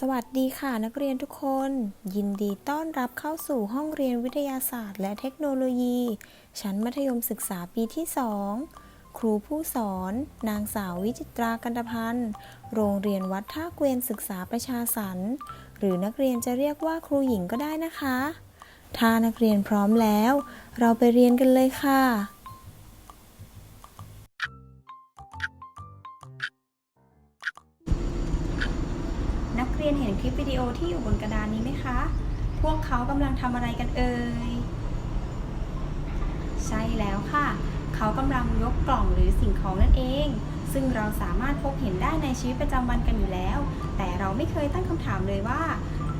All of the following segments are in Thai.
สวัสดีค่ะนักเรียนทุกคน ยินดีต้อนรับเข้าสู่ห้องเรียนวิทยาศาสตร์ และเทคโนโลยี ชั้นมัธยมศึกษาปีที่ 2 ครูผู้สอน นางสาววิจิตรากันตพันธ์โรงเรียนวัดท่าเกวียนศึกษาประชาสรรค์หรือนักเรียนจะเรียกว่าครูหญิงก็ได้นะคะ ถ้านักเรียนพร้อมแล้ว เราไปเรียนกันเลยค่ะ รียนเห็นคลิปวิดีโอที่อยู่บนกระดานนี้ไหมคะ พวกเขากำลังทำอะไรกันเอ่ย ใช่แล้วค่ะ เขากำลังยกกล่องหรือสิ่งของนั่นเอง ซึ่งเราสามารถพบเห็นได้ในชีวิตประจำวันกันอยู่แล้ว แต่เราไม่เคยตั้งคำถามเลยว่า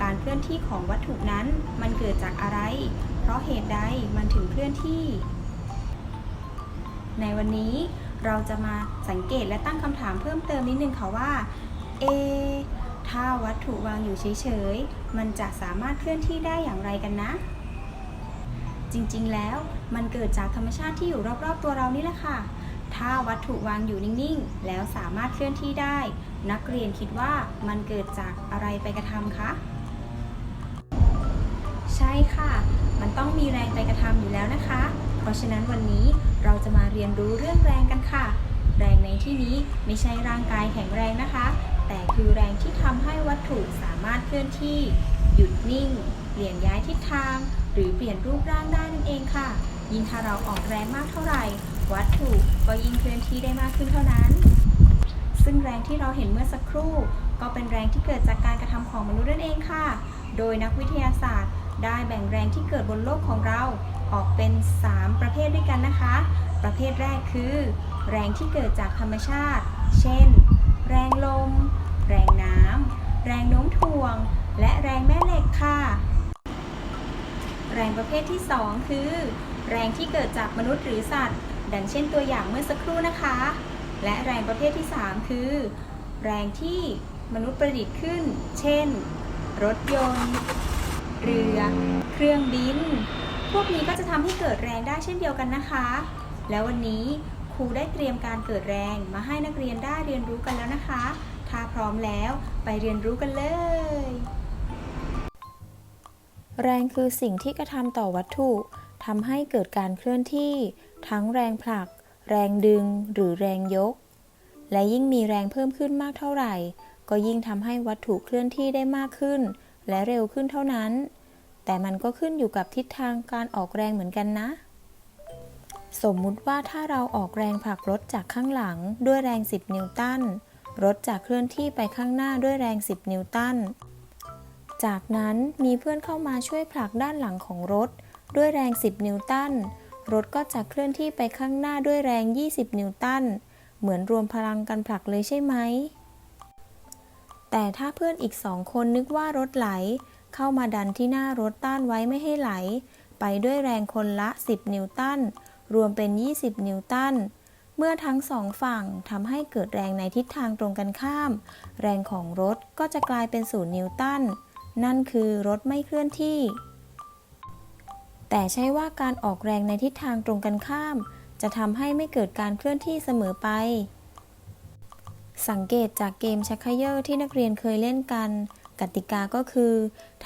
การเคลื่อนที่ของวัตถุนั้นมันเกิดจากอะไร เพราะเหตุใดมันถึงเคลื่อนที่ ในวันนี้เราจะมาสังเกตและตั้งคำถามเพิ่มเติมนิดนึงค่ะว่า เอ ถ้าวัตถุวางอยู่เฉยๆ มันจะสามารถเคลื่อนที่ได้อย่างไรกันนะ จริงๆ แล้วมันเกิดจากธรรมชาติที่อยู่รอบๆ ตัวเรานี่แหละค่ะ ถ้าวัตถุวางอยู่นิ่งๆ แล้วสามารถเคลื่อนที่ได้ นักเรียนคิดว่ามันเกิดจากอะไรไปกระทำคะ ใช่ค่ะ มันต้องมีแรงไปกระทำอยู่แล้วนะคะ เพราะฉะนั้นวันนี้เราจะมาเรียนรู้เรื่องแรงกันค่ะ แรงในที่นี้ไม่ใช่ร่างกายแข็งแรงนะคะ แต่คือแรงที่ทำให้วัตถุสามารถเคลื่อนที่ หยุดนิ่ง เปลี่ยนย้ายทิศทาง หรือเปลี่ยนรูปร่างได้นั่นเองค่ะ ยิ่งถ้าเราออกแรงมากเท่าไหร่ วัตถุก็ยิ่งเคลื่อนที่ได้มากขึ้นเท่านั้น ซึ่งแรงที่เราเห็นเมื่อสักครู่ ก็เป็นแรงที่เกิดจากการกระทำของมนุษย์นั่นเองค่ะ โดยนักวิทยาศาสตร์ ได้แบ่งแรงที่เกิดบนโลกของเราออกเป็น 3 ประเภทด้วยกันนะคะ ประเภทแรกคือ แรงที่เกิดจากธรรมชาติ เช่น แรงลม แรงน้ำ แรงโน้มถ่วง และแรงแม่เหล็กค่ะ แรงประเภทที่ 2 คือ แรงที่เกิดจากมนุษย์หรือสัตว์ ดังเช่นตัวอย่างเมื่อสักครู่นะคะ และแรงประเภทที่ 3 คือ แรงที่มนุษย์ประดิษฐ์ขึ้น เช่น รถยนต์ เรือ เครื่องบิน พวกนี้ก็จะทำให้เกิดแรงได้เช่นเดียวกันนะคะ แล้ววันนี้ ครูได้เตรียมการเกิดแรงมาให้นักเรียนได้เรียนรู้กันแล้วนะคะ ถ้าพร้อมแล้วไปเรียนรู้กันเลย แรงคือสิ่งที่กระทำต่อวัตถุทำให้เกิดการเคลื่อนที่ ทั้งแรงผลัก แรงดึง หรือแรงยก และยิ่งมีแรงเพิ่มขึ้นมากเท่าไหร่ ก็ยิ่งทำให้วัตถุเคลื่อนที่ได้มากขึ้น และเร็วขึ้นเท่านั้น แต่มันก็ขึ้นอยู่กับทิศทางการออกแรงเหมือนกันนะ สมมุติว่าถ้าเราออกแรงผลักรถจากข้างหลังด้วยแรง 10 นิวตัน รถจะเคลื่อนที่ไปข้างหน้าด้วยแรง 10 นิวตัน จากนั้นมีเพื่อนเข้ามาช่วยผลักด้านหลังของรถ ด้วยแรง 10 นิวตัน รถก็จะเคลื่อนที่ไปข้างหน้าด้วยแรง 20 นิวตัน เหมือนรวมพลังกันผลักเลยใช่ไหม แต่ถ้าเพื่อนอีกสองคนนึกว่ารถไหล เข้ามาดันที่หน้ารถต้านไว้ไม่ให้ไหล ไปด้วยแรงคนละ 10 นิวตัน รวมเป็น 20 นิวตัน เมื่อทั้งสองฝั่งทำให้เกิดแรงในทิศทางตรงกันข้าม แรงของรถก็จะกลายเป็นศูนย์นิวตัน นั่นคือรถไม่เคลื่อนที่ แต่ใช่ว่าการออกแรงในทิศทางตรงกันข้าม จะทำให้ไม่เกิดการเคลื่อนที่เสมอไป สังเกตจากเกมชักเขย่อที่นักเรียนเคยเล่นกัน กติกาก็คือ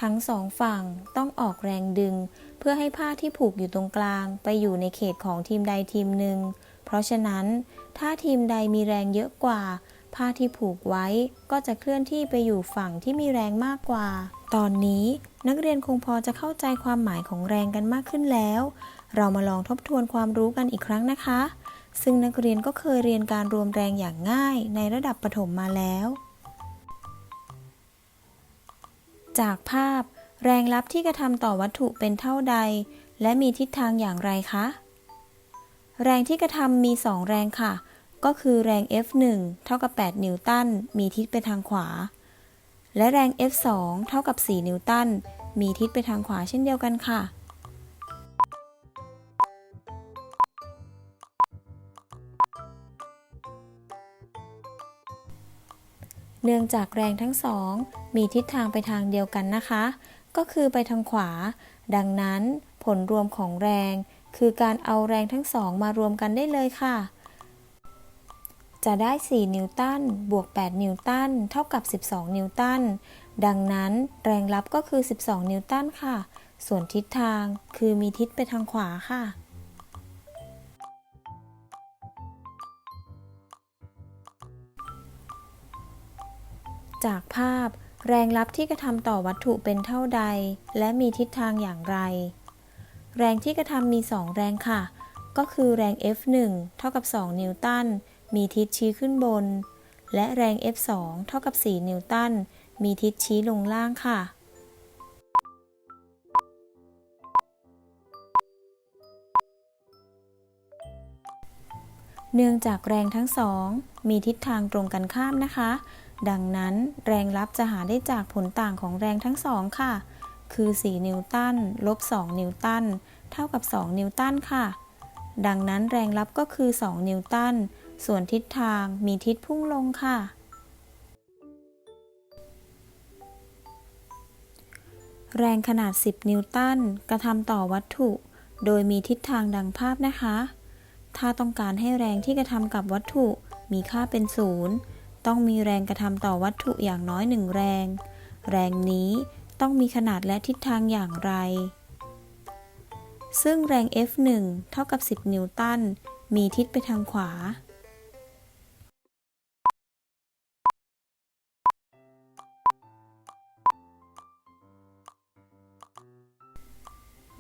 ทั้งสองฝั่งต้องออกแรงดึง เพื่อให้ผ้าที่ผูกอยู่ตรงกลาง ไปอยู่ในเขตของทีมใดทีมหนึ่ง เพราะฉะนั้น ถ้าทีมใดมีแรงเยอะกว่า ผ้าที่ผูกไว้ก็จะเคลื่อนที่ไปอยู่ฝั่งที่มีแรงมากกว่า ตอนนี้นักเรียนคงพอจะเข้าใจความหมายของแรงกันมากขึ้นแล้ว เรามาลองทบทวนความรู้กันอีกครั้งนะคะ ซึ่งนักเรียนก็เคยเรียนการรวมแรงอย่างง่ายในระดับประถมมาแล้ว จากภาพ แรงลับที่กระทำต่อวัตถุเป็นเท่าใด และมีทิศทางอย่างไรคะ แรงที่กระทำมี 2 แรงค่ะ ก็คือแรง F1 เท่ากับ 8 นิวตัน มีทิศไปทางขวา และแรง F2 เท่ากับ 4 นิวตัน มีทิศไปทางขวาเช่นเดียวกันค่ะ เนื่องจากแรงทั้งสอง มีทิศทางไปทางเดียวกันนะคะ ก็คือไปทางขวา ดังนั้นผลรวมของแรง คือการเอาแรงทั้งสองมารวมกันได้เลยค่ะ จะได้ 4 นิวตันบวก 8 นิวตันเท่ากับ 12 นิวตัน ดังนั้นแรงรับก็คือ 12 นิวตันค่ะ ส่วนทิศทางคือมีทิศไปทางขวาค่ะ จากภาพ แรงรับที่กระทำต่อวัตถุเป็นเท่าใด และมีทิศทางอย่างไร แรงที่กระทำมี 2 แรงค่ะ ก็คือแรง F1 เท่ากับ 2 นิวตัน มีทิศชี้ขึ้นบน และแรง F2 เท่ากับ 4 นิวตัน มีทิศชี้ลงล่างค่ะเนื่องจากแรงทั้งสอง มีทิศทางตรงกันข้ามนะคะ ดังนั้นแรงรับจะหาได้จากผลต่างของแรงทั้งสองค่ะ คือ 4 นิวตันลบ 2 นิวตันเท่ากับ 2 นิวตันค่ะ ดังนั้นแรงรับก็คือ 2 นิวตัน ส่วนทิศทางมีทิศพุ่งลงค่ะ แรงขนาด 10 นิวตันกระทำต่อวัตถุ โดยมีทิศทางดังภาพนะคะ ถ้าต้องการให้แรงที่กระทำกับวัตถุมีค่าเป็นศูนย์ ต้องมีแรงกระทำต่อวัตถุอย่างน้อยหนึ่งแรง แรงนี้ต้องมีขนาดและทิศทางอย่างไร ซึ่งแรง F1 เท่ากับ 10 นิวตัน มีทิศไปทางขวา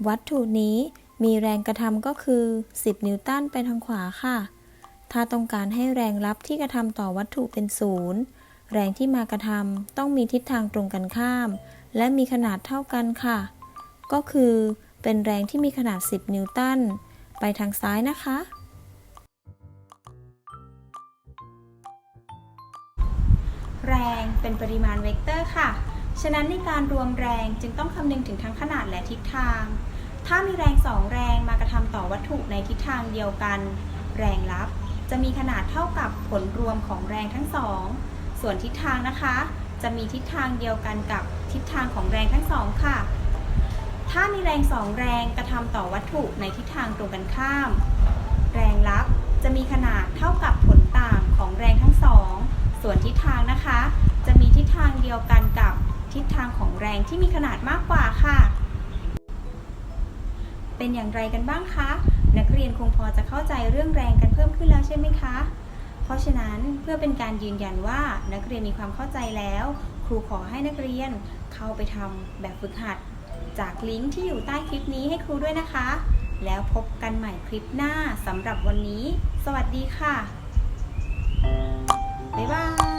วัตถุนี้มีแรงกระทำก็คือ 10 นิวตันไปทางขวาค่ะ ถ้าต้องการให้แรงรับที่กระทำต่อวัตถุเป็นศูนย์แรงที่มากระทำต้องมีทิศทางตรงกันข้าม และมีขนาดเท่ากันค่ะ ก็คือเป็นแรงที่มีขนาด 10 นิวตัน ไปทางซ้ายนะคะ แรงเป็นปริมาณเวกเตอร์ค่ะ ฉะนั้นในการรวมแรงจึงต้องคำนึงถึงทั้งขนาดและทิศทาง ถ้ามีแรงสองแรงมากระทำต่อวัตถุในทิศทางเดียวกัน แรงรับ จะมีขนาดเท่ากับผลรวมของแรงทั้งสอง ส่วนทิศทางนะคะ จะมีทิศทางเดียวกันกับทิศทางของแรงทั้งสองค่ะ ถ้ามีแรงสองแรงกระทำต่อวัตถุในทิศทางตรงกันข้าม แรงรับจะมีขนาดเท่ากับผลต่างของแรงทั้งสอง ส่วนทิศทางนะคะ จะมีทิศทางเดียวกันกับทิศทางของแรงที่มีขนาดมากกว่าค่ะ เป็นอย่างไรกันบ้างคะ นักเรียนคงพอจะเข้าใจเรื่องแรงกันเพิ่มขึ้นแล้วใช่ไหมคะ เพราะฉะนั้นเพื่อเป็นการยืนยันว่านักเรียนมีความเข้าใจแล้ว ครูขอให้นักเรียนเข้าไปทำแบบฝึกหัด จากลิงก์ที่อยู่ใต้คลิปนี้ให้ครูด้วยนะคะ แล้วพบกันใหม่คลิปหน้าสำหรับวันนี้ สวัสดีค่ะบ๊ายบาย